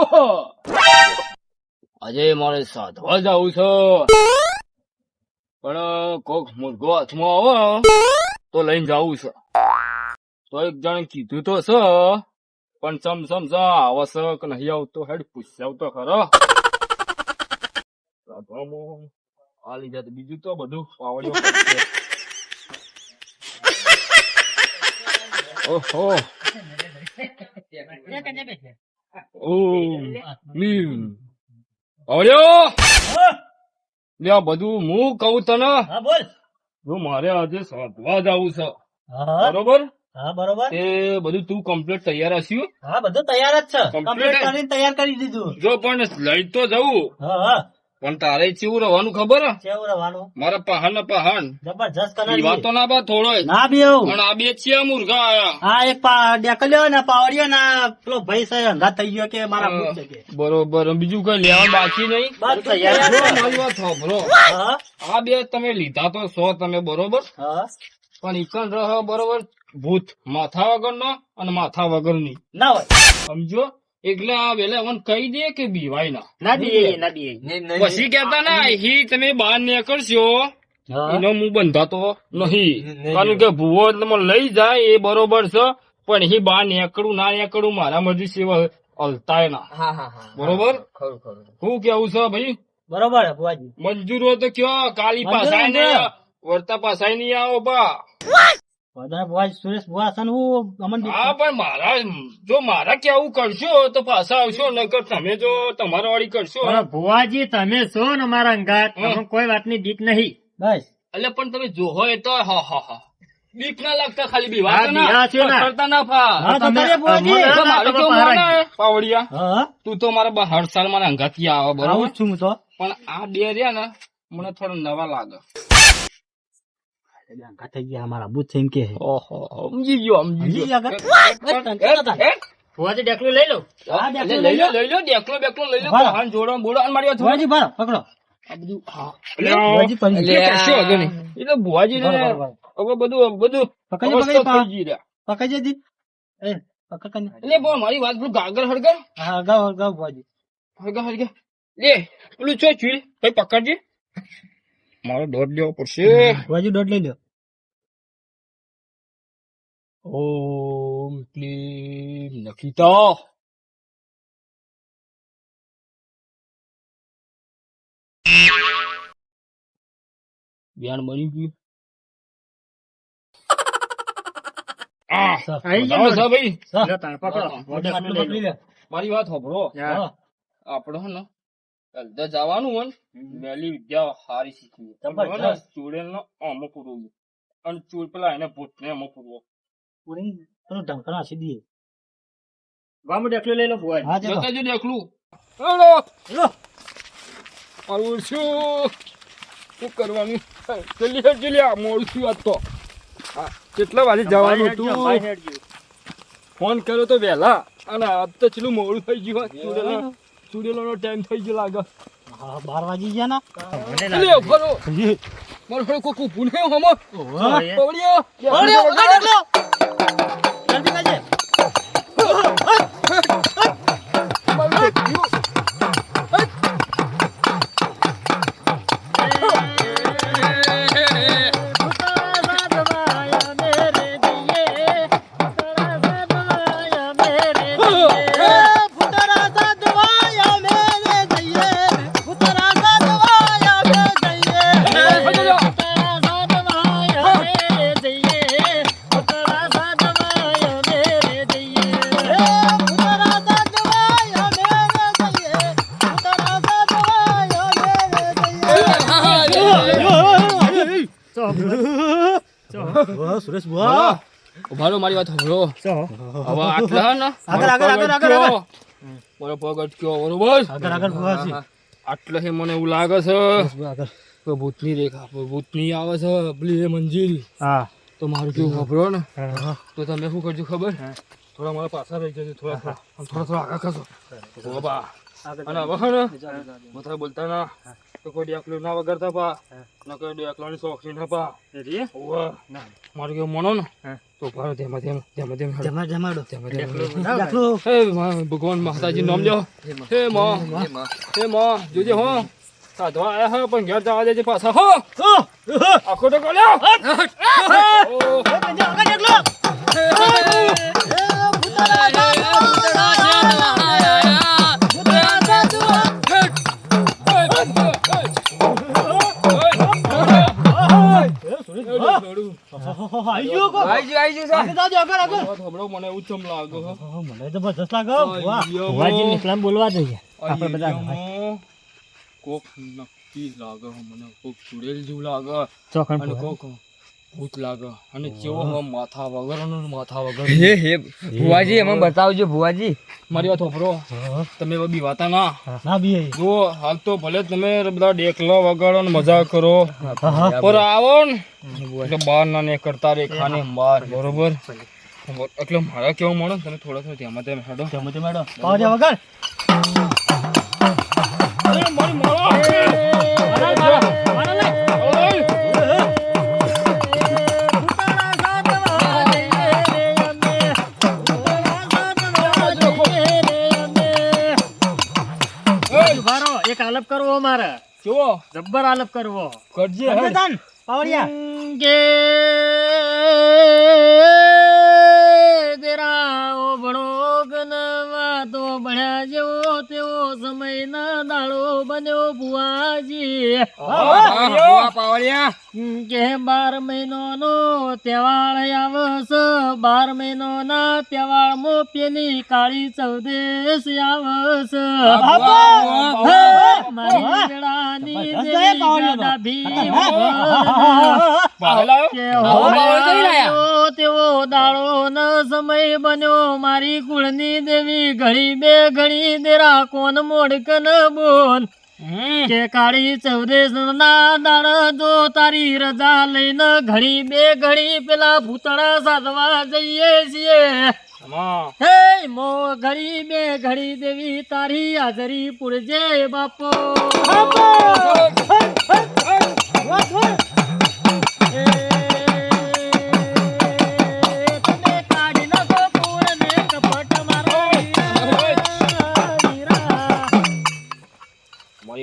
આજે મારે સાધવા જવું છે. પણ કોક મુર્ગો હાથમાં આવે તો લઈને જવું છે. તો એક જણ કીધું તો છે પણ સમ સમ સમ આવે છે કે નહીં આવતો હેડ પૂછ્યા તો ખરો. આ લીધા તો બીજું તો બધું પાવડ્યું. ઓહો. ઓમ મીમ આવડ્યો? લે આ બધું હું કહું તને? હા બોલ. જો મારે આજે સાધવા જવું છે. બરોબર? હા બરોબર. તે બધું તું કમ્પ્લીટ તૈયાર હસ્યું હા. બધું તૈયાર જ છે. કમ્પ્લીટ? કરીને તૈયાર કરી દીધું. જો પણ લઈ તો જવું. હા. પણ તારે ચેવું રહેવાનું ખબર હે? રહેવાનું? મારા ને પહાડ. જબરજસ્ત કલર ના બા થોડો ના બીવું પણ આ બે છે મુર્ગા આયા. હા એક ડેકલ્યો ને પાવડિયો ને પેલો ભાઈ છે અંધા થઈ ગયો કે મારા છે બરોબર. બીજું કઈ લેવાનું બાકી નહીં? બસ. મારી વાત સાંભળો. આ બે તમે લીધા તો સો તમે બરોબર? હા. પણ ઇકન રહ બરોબર? ભૂત. માથા વગરનો અને માથા વગરની. ના હોય. સમજો? એટલે આ વેલા મને કહી દે કે બીવાય ના. ના દે ના દે પછી કેતા ના હી તમે બહાર નીકળશો એનો હું બંધાતો નહીં. કારણ કે ભૂવો તમે મને લઈ જાય એ બરોબર છે પણ હી બહાર નીકળું ના નીકળું મારા મરજી સિવાય હલતાય ના. હા હા હા બરોબર? ખરું ખરું. હું કેવું છે ભાઈ? બરોબર મંજૂર હોય તો કયો કાલી પાસાય ને. વર્તા પાસાય નહીં આવો બા. બધા બુઆજી સુરેશ બુઆ છે ને હું અમન હા પણ મારા જો મારા કેવું કરશો તો પાછા આવશો નકર તમે જો તમારા વાળી કરશો. ભુવાજી તમે છો ને મારા અંગાત હમ. કોઈ વાતની બીક નહીં. બસ. એટલે પણ તમે જોહો એ તો હા હા હા. બીક ના લાગતા ખાલી બીવા ના ના. કરતા ના ફા. હા, તો તમે- કરીએ બુઆજી. મને તો ના, મારું તમે કેવું પહાડ માને, પાવડિયા? તું તો મારા હર સાલ મારા અંગાથી આવે આવું બરોબર છું તો. પણ આ બે રહ્યા ને મને થોડા નવા લાગે. થઈ ગયા અમારા બુથ એમ કે? ઓહો સમજી ગયો સમજી ગયો ભુવાજી ડેકલું લઈ લો. હા ડેકલું લઈ લો લઈ લો ડેકલો બેકલો લઈ લો. પહાડ જોડો બોડો અને મારી ભુવાજી બરો પકડો. આ બધું હા. એ તો ભુવાજી ને. હવે બધું બધું ગઈ રહ્યા. પકડજે જી. એ પકડ કને. એટલે મારી વાત પેલું ગાગર હળગર? હા અગાઉ અગાઉ ભુવાજી. હળગર હળગર લે પેલું ચો ચૂલ ભાઈ પકડજે. મારો દોઢ લેવો પડશે. બાજુ દોઢ લઈ લો ઓમ ક્લીમ. નખીતા બિયાણ બની ગયું. મારી વાત સાંભળો. આપડો આપડે ને અડધા જવાનું હોય મેલી વિદ્યા હારી શીખવી. ચોડેલ નો આમો પૂરવું અને ચૂડ પેલા એને ભૂત ને આમો પૂરવો પૂરી પેલું ઢંકણા સીધી ગામ ડેકલું લઈ લો જતા જો ડેકલું. હેલો. મારું શું શું કરવાનું? જલ્દી હેડ જલ્દી. આ મોડું છું આજ તો. કેટલા વાગે જવાનું હતું? ફોન કર્યો તો વહેલા. અને આજ તો છેલ્લું મોડું થઈ ગયું ચૂડેલો ચૂડેલો ટાઈમ થઈ ગયો લાગે. હા બાર વાગી ગયા ના? અલે ફરો. મારો ફરો કોકુ ઊભું નહીં હમો. પવડિયો પકડ્યો. જલ્દી કરજે. ઉભારો મારી વાત ચો. હવે આટલા ને? આગળ, આગળ, આગળ, આગળ, આગળ. મારો પગ અટક્યો બરોબર? આગળ આગળ બુઆજી આટલે હે મને એવું લાગે છે. ભૂતની રેખા ભૂતની આવે છે. પેલી એ મંજિલ. હા. તો મારું કેવું ખબરો ને? તો તમે શું કરજો ખબર? થોડા મારા પાછા રહી જજો થોડા થોડા થોડા આગળ ખસો. બાબા અને હવે બોલતા ના. કોઈ ડેકલું ના વગરતા પા ન કોઈ ડેકલાની શોખીન ના પા રે ઓવા મારું કેવું મનો ને હા. તો ભારો તેમ તેમાં તેમ હેડો. જમા જમાડો. દાખલો હે મા- ભગવાન માતાજી નામ લ્યો હે માં હે માં જોજે હો સાધવા આયા હે પણ ઘેર જવા દેજે પાછા હો આખો તો ગળ્યો ઓ આઈ ગયો કો બોલવા જોઈએ કોક નક્કી લાગે મને કોક ચુડેલ જેવું લાગે કોક ભૂત લાગે. અને કેવો માથા વગરનો માથા વગર. હે હે ભુવાજી એમાં બતાવજો ભુવાજી. મારી વાત હોભરો તમે બી બીવાતા ના. ના બી જો હાલ તો ભલે તમે બધા ડેકલા વગાડો ને મજા કરો. પર આવો ને. બહાર ના ને કરતા રે ખાને માર બરોબર? એટલે મારા કેવું મળો તમે થોડા થોડા ધ્યાનમાં તેમ હેડો જમો તે મેડો પાવડિયા વગર. અરે મારી મારો આલપ કરવો મારે કેવો? જબ્બર આલપ કરવો. કરજે હેડ. પાવડિયા. દેરા ઓ ભણો ગનવા તો ભણ્યા જેવો તેવો સમય ન દાડો બન્યો હા, કે બાર મહિનો નો તહેવાર આવસ બાર મહિનો ના તહેવાર મો પેલી કાળી ચૌદેશ આવસ મારી વેળાની તેવો દાડો ન સમય બન્યો મારી કુળની દેવી ઘડી બે ઘડી દેરા કોન મોડકન બોલ હમ. કે કાળી ચૌદેશ ના દાડ જો તારી રજા લઈને ઘડી બે ઘડી પેલા ભૂતળા સાધવા જઈએ છીએ આમાં હે મો ઘડી બે ઘડી દેવી તારી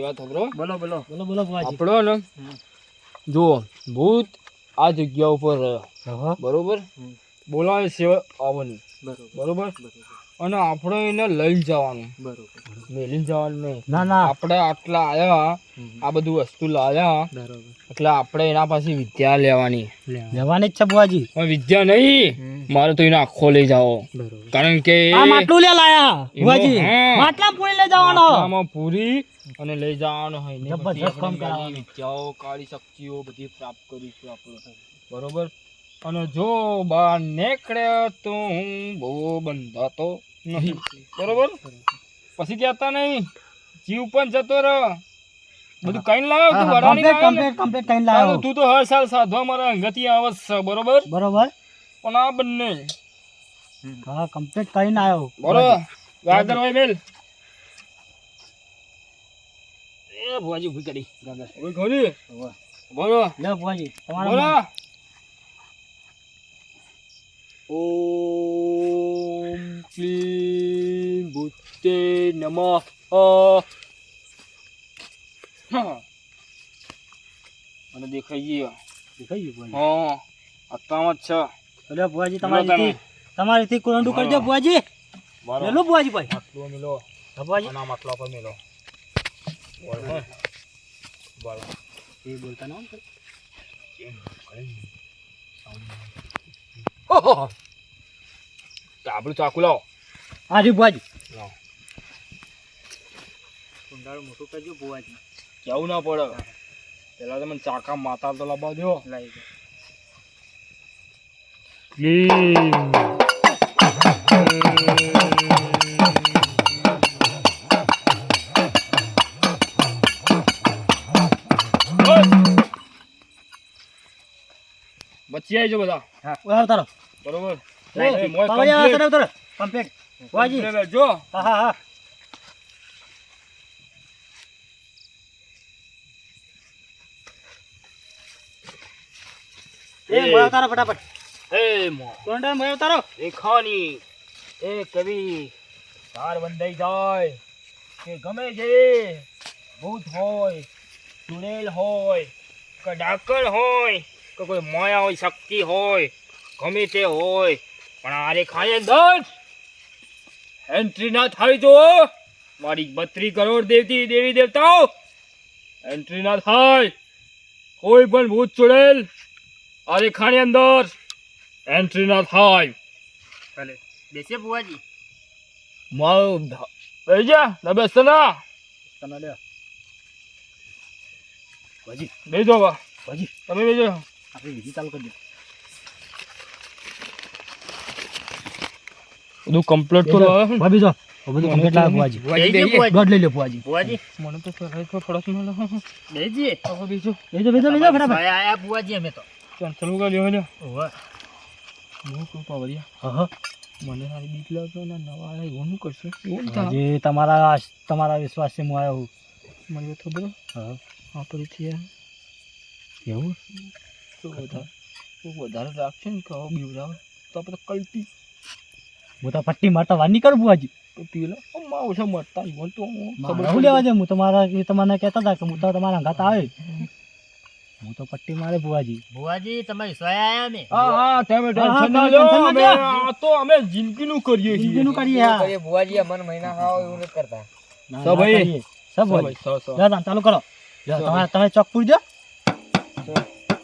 વાત સાંભળો. બોલો બોલો. બોલો બોલો બુઆજી. આપણો ને જુઓ ભૂત આ જગ્યા ઉપર રહ્યો. બરોબર? બોલાવે છે આવવાનું. બરોબર. અને આપણે એને લઈ જવાનું. મેલીને જવાનું નહીં. ના ના. આપણે આટલા આવ્યા આ બધું વસ્તુ લાવ્યા એટલે આપણે એના પાસે વિદ્યા લેવાની. લેવાની. જ છે બુઆજી પણ વિદ્યા નહીં. મારે તો એને આખો લઈ જાઓ કારણ કે આ માટલું લે લાયા. બુઆજી માટલા પૂરી લઈ જવાનો. આમાં પૂરી અને લઈ જવાનો હોય. ને જબરજસ્ત કામ કરાવવાનું. વિદ્યાઓ કાળી શક્તિઓ બધી પ્રાપ્ત કરીશું આપણે બરોબર? અને જો બહાર નીકળ્યો તો હું બહુ બંધાતો નહીં. બરોબર? પછી કહેતા નહીં જીવ પણ જતો રહ. બધું કઈ લાવ્યો તું વડાની કમ્પ્લીટ? કમ્પ્લીટ કઈ લાવ્યો તું તો હર સાલ સાધવા મારા ગતિ આવશે બરોબર? બરોબર. પણ આ બંને. હા કમ્પ્લીટ કઈ આવ્યો. બરોબર? વાદર હોય બેલ એ ભુવાજી ઊભી કરી. ઊભી કરી? બોલો. લે ભુવાજી તમારા બોલો. ઓમ ક્લીમ ભૂતે નમઃ. મને દેખાઈ ગયો. દેખાઈ ગયો હા. આત્મામાં જ છે. ભુવાજી. તમારી તમારી કુરંડું કરજો ભુવાજી. લેલો બુઆજી ભાઈ. મિલો. હા, બુઆજી આના પર મિલો. બોલ. બોલ એ બોલતા ના હોય. આપણું ચાકુ લાવો હા જી બુઆજી લાવો કુંડાળું મોટું કરજો બુઆજી કેવું ના પડે પેલા તમે ચાકા માતા તો લાવવા દો લાવી. વચ્ચે આવી બધા. હા ઉતારો બરોબર? કમ્પ્લીટ કમ્પ્લીટ જો હા હા હા. એ મોય ઉતારો ફટાફટ. એ મો કોંડા મોય ઉતારો. એ ખાની એ કવિ. તાર બંધાઈ જાય. કે ગમે જે ભૂત હોય ચુડેલ હોય કડાકળ હોય. કે કોઈ માયા હોય શક્તિ હોય ગમે તે હોય પણ આરે ખાય દસ. એન્ટ્રી ના થાય જો. મારી બત્રી કરોડ દેવતી દેવી દેવતાઓ. એન્ટ્રી ના થાય. કોઈ પણ ભૂત ચડેલ આરે ખાની અંદર એન્ટ્રી ના થાય. ભલે. બેસે બુવાજી મારું બેસી જા ના બેસતો ના. તમે લ્યો. બુવાજી બેજો બા. ભાજી તમે બેસજો આપણે વિધિ ચાલુ કરી દો બધું કમ્પ્લીટ તો ભાભી જો બધું કમ્પ્લીટ લાવ. ભુવાજી. દોઢ લઈ લો બુવાજી બુવાજી મને તો સરાય તો ફળસ મળો બેસીએ હવે બીજો. બેસો બેસો બેસો ફટાફટ. આયા બુવાજી અમે તો. ચાલ ચાલુ કરી લ્યો લ્યો ઓહો હું કો પાવરિયા હા મને સારી બીક લાગતો ને નવા આયા એવું શું કરશે. એવું જે તમારા તમારા વિશ્વાસ છે હું આવ્યો હું મને તો ખબર હા. આ પરિથી એવું? તો વધારે તો વધારે રાખશે ને કહો હવે બીવડાવે. તો આપણે કલ્ટી. હું તો પટ્ટી મારતા વાર નહીં કરું બુવાજી પેલા અમા ઓછા મરતા ઈવન તો હું લેવા છે હું તમારા એ તમને કહેતા હતા કે હું તો તમારા અંગાત આવે. હું તો પટ્ટી મારે બુવાજી ભુવાજી તમે સોયા આયા ને હા હા તમે ટેન્શન ના લો. અમે તો અમે જિંદગીનું કરીએ જિંદગીનું કરીએ હા. કરીએ ભુવાજી મહિના ખાવા એવું નથી કરતા. સબ ભાઈ. સબ ભાઈ સો, સો. જા તાન ચાલુ કરો. જા, તમે ચોક પૂરી દો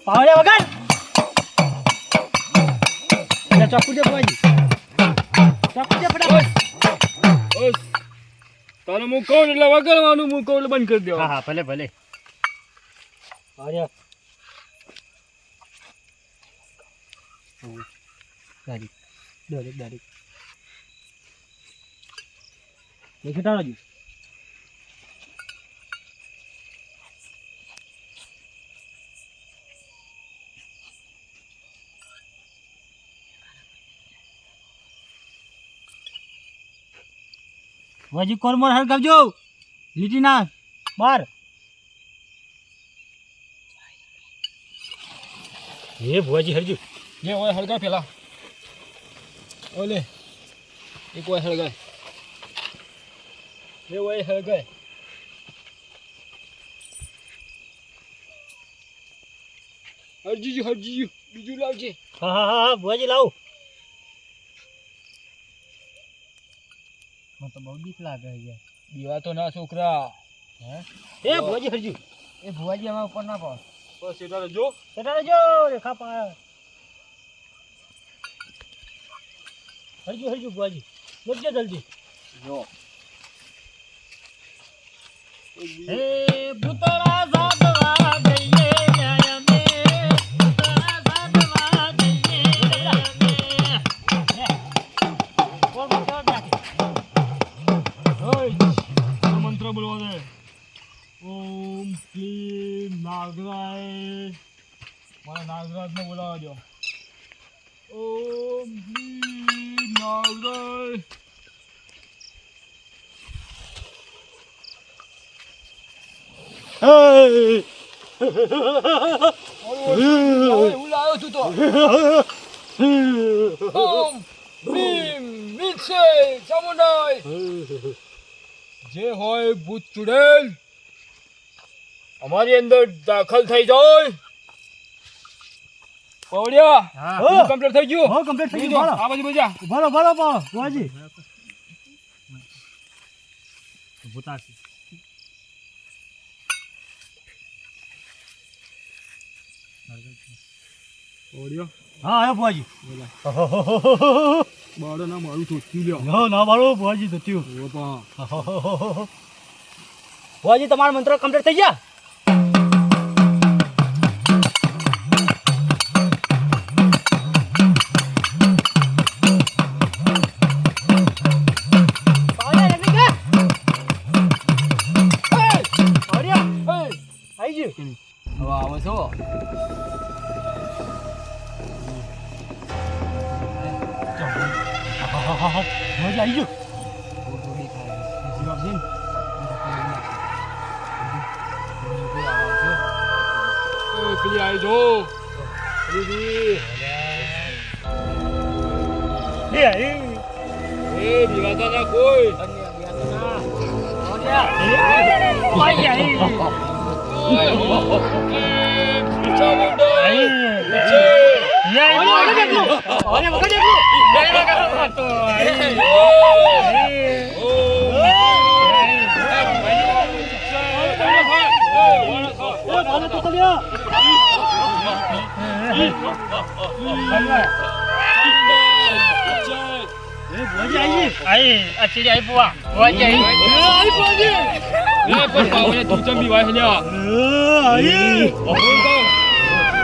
પાવડે વગર ચોક પૂરી દો ચોક પૂરી દો ફટાફટ તારે હું કહું એટલે વગાડવાનું હું કહું એટલે બંધ કરી હા દેવાનું હા ભલે ભલે અરે દાડી દાડી દાડી વાજી કોરમોર હળગાવજો? લીટી ના બાર. એ ભુવાજી હરજુ જે ઓય હળગા પેલા. ઓલે એક ઓય હળગા એ ઓય હળગા હરજીજી હરજીજી બીજું લાવજે. હા હા હા ભુવાજી લાવો. મને તો બહુ બીક લાગે છે. દીવા તો ના છોકરા. એ ભુવાજી હરજુ એ ભુવાજી અમારા ઉપર ના પાડો. બસ એટલે જો. સેટા જો રેખા પા હરજુ હરજુ ભુવાજી. લખજો જલ્દી. જો. એ ભૂતળા મંત્ર બોલવા દે ઓમ ક્લીમ નાગરાય મારા નાગરાજને બોલાવા દો ઓમ ક્લીમ નાગરાય એવું લાવ્યો તું તો ઓમ ભીમ વિશે ચામુંડાઈ જે હોય ભૂત ચુડેલ. અમારી અંદર દાખલ થઈ જાય. પવડિયા હા. કમ્પ્લીટ થઈ ગયું? હો કમ્પ્લીટ થઈ ગયું. આ બાજુ બજા ભલો ભલો ભૂતાસી હા ભુવાજી. બાળો ના મારું ચોચ્યું લ્યો? ના ના બાળો ભુવાજી બાપા. ભુવાજી તમારો મંત્ર કમ્પ્લીટ થઈ ગયા?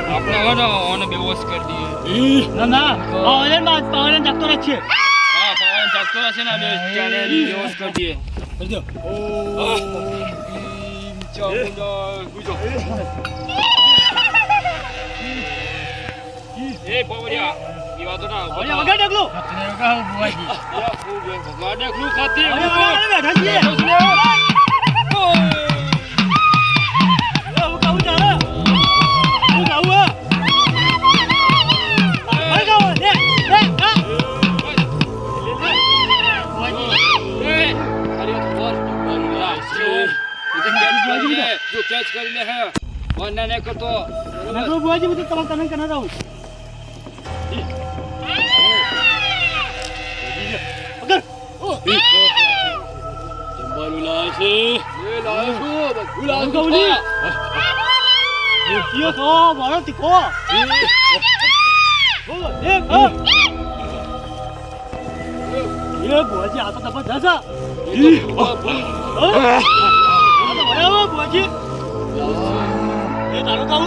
આપણે હવે ને ઓને બેહોશ કરી દઈએ હા પવન જાગતો હશે ને બે ચાલે બેહોશ કરી દઈએ ઓમ ભીમ ચામુંડો ગુજો એ પવડિયા દીવા તો ના ભગવાન એકલું ખાતી જો કેચ કરીને હે. વરના ને કરતો જમવાનું લાવે છે. એ એ તારું કહું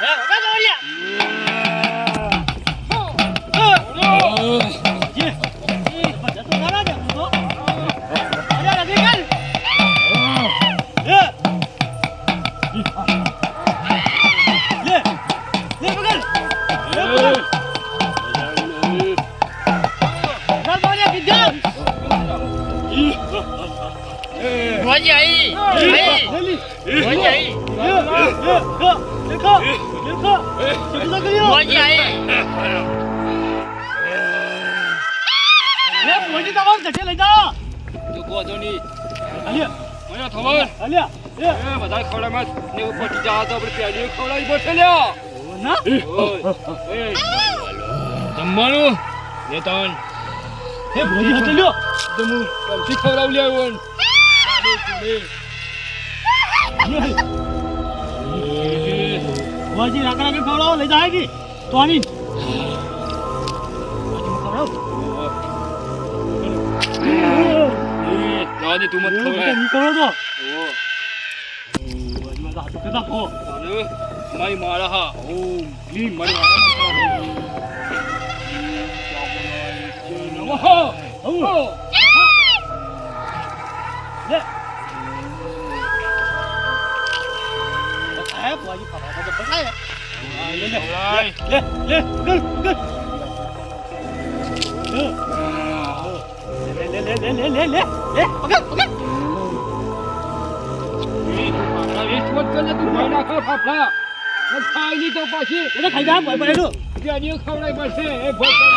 હે હવે દોડ્યા Roger aí! Aí! લાવે છું બધું લાવે છું જો ગોધો ની મને ખબર એ બધા ખવડામાં ને ઉપર જા તો આપણે પેલી ખવડાવી પડશે લ્યો ઓય, એ, જમવાનું ને તન તો હું કમથી ખવડાવ લ્યો એવન લાડુ ચૂડે એ જવા દે તું મત ખવડાવ ઓ. અને મારી મારા હા. ઓમ ભીમ મારી મારા નમઃ ઓ. ખવડાય. એ, તું ફાફડા વેસ્ટ મત કરજે, તું ભાઈ નાખો ફાફડા. ને ખાઈ નહીં તો પછી પેલીઓ ખવડાવી પડશે. એ ભોગ મારી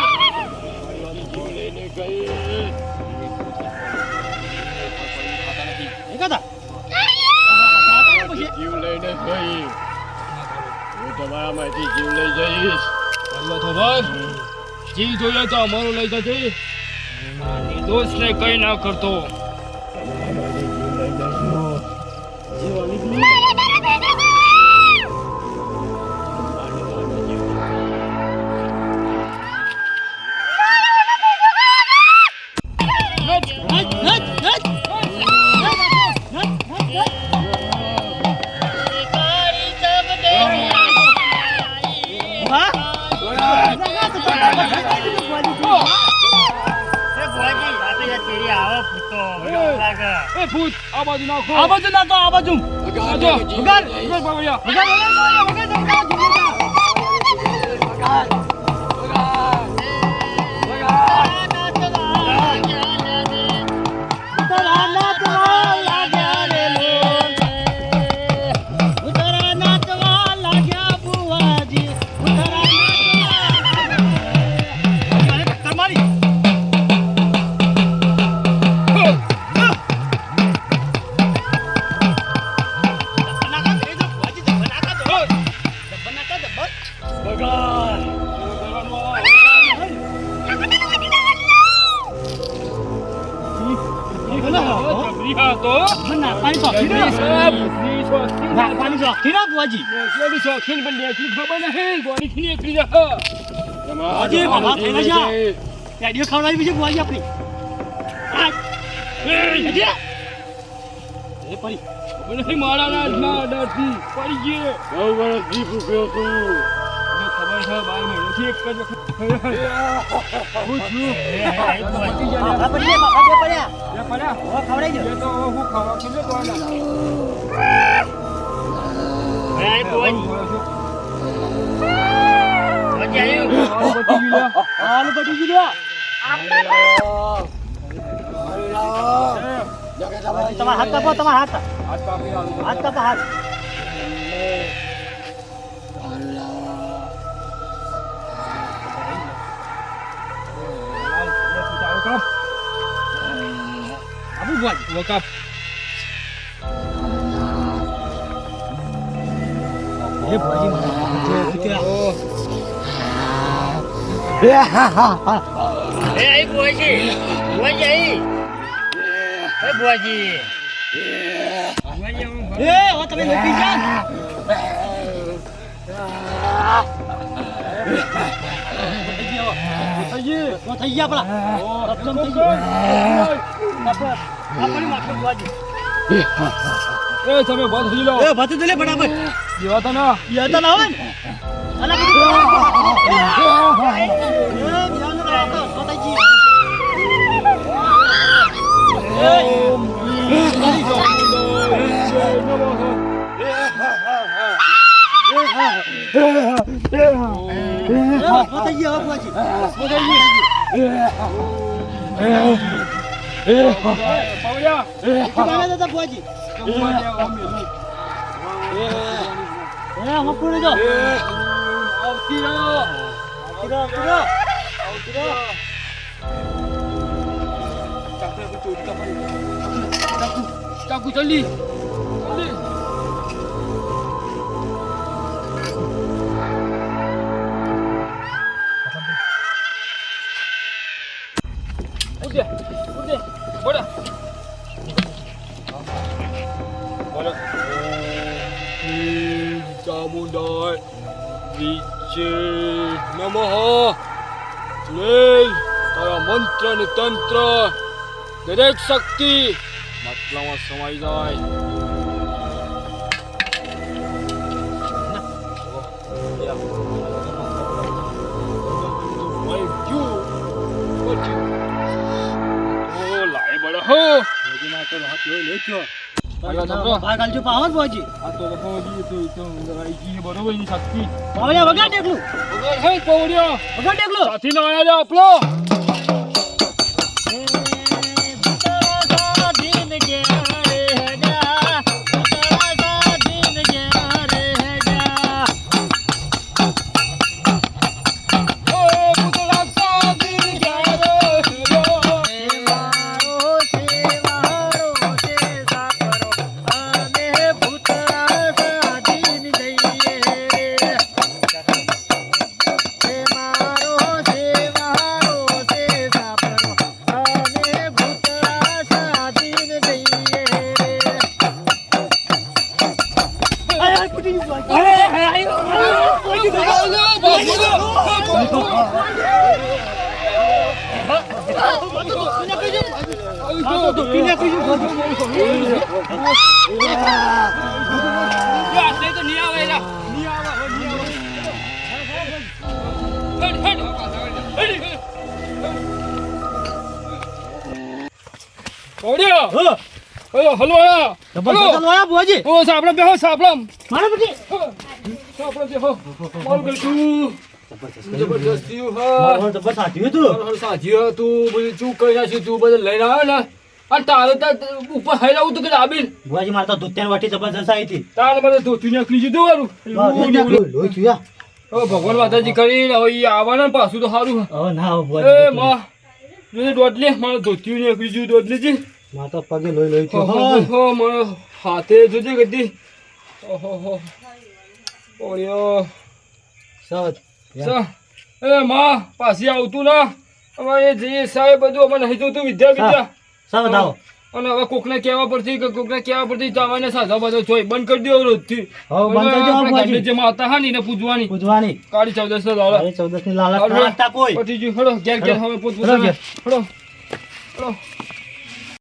જીવ લઈ જઈશ બરોબર ખબર જીવ જોઈએ તો અમારું લઈ જજે દોસ્તને કઈ ના કરતો. વગાડ બાબડિયા શોખીન પણ નેચલી ખબર નહીં ગોળીથી એકલી જશે. આજે બાબા થઈ ગયા પેડીઓ ખવડાવી પછી બુઆજી આપણી. એ, હેઠી. એ પડી ખબર નહીં મારા હાથમાં ડરથી પડી ગયો. મને ખબર છે બાર મહિનાથી એક જ વખત હું છું. બાબા પડી ગયા, બાબા બે પડ્યા બે પડ્યા? હવે ખવડાવી દો બે તો હવે હું ખાવા છું ને. દોડા. એ બુઆજી બુઆજી આવ્યું ખાવા પતી ગયું લે. એ તમે એ લો ભાતું દલે બરાબર જેવા તો એ. એ 야, 한번 뿌리자. 아웃 뛰어. 뛰어, 뛰어. 아웃 뛰어. 자꾸 자꾸 쪼리다 빨리. 자꾸 자꾸 절리. 절리. 어디? 어디? 버려. ચામુંડાય વિચે નમઃ સુરેલ તારા મંત્ર ને તંત્ર દરેક શક્તિ માટલામાં સમાઈ જાય ઓ લાય બડા હો ભાગ આલજો પાવર બુઆજી આ તો બહુ જી તો વગર હે પૌડ્યો વગાડ સાથી ના આયા આપલો. સાપડા બેહો સાપડા મારા પછી સાપડા બેહો. મારું ગળતું જબરજસ્તી હા. તો બતાવ્યું તું. તારું સાચી તું બધું ચૂક કરી નાખ્યું તું? બધું લઈને આવ્યો ને? અને તારે તો ઉપર તું કે દાબીન. બુઆજી મારે તો વાટી જબરજસ્ત આવી હતી. તારે બધું ધોતું લોહી હવે ભગવાન માતાજી કરી હવે આવવાના પાછું તો સારું હવે ના હવે એ માં જોજે દોડલે મારે ધોત્યું નાખી દીધું દોડલે મારે તો પગે લોહી લોહી હો, હો, હો, હાથે જોજે ઓહો હો એ માં પાછી આવતું ના. હવે એ જે સાહેબ બધું અમારે નહીં જોતું વિદ્યા વિદ્યા સત આવો અને હવે કોકને કહેવા પરથી કે કોકને કહેવા પડશે જવાને સાધો બધો જોઈ બંધ કરી દો રોજથી હવે બંધ કરી દો, આપણે ભુવાજી. ગાંધી હા ને પૂજવાની પૂજવાની કાળી ચૌદસ ના દાડા. અરે ચૌદસની લાલચ. કોઈ પછી ગયું. હેડો, ઘેર ઘેર હવે ઘેર. હેડો હેડો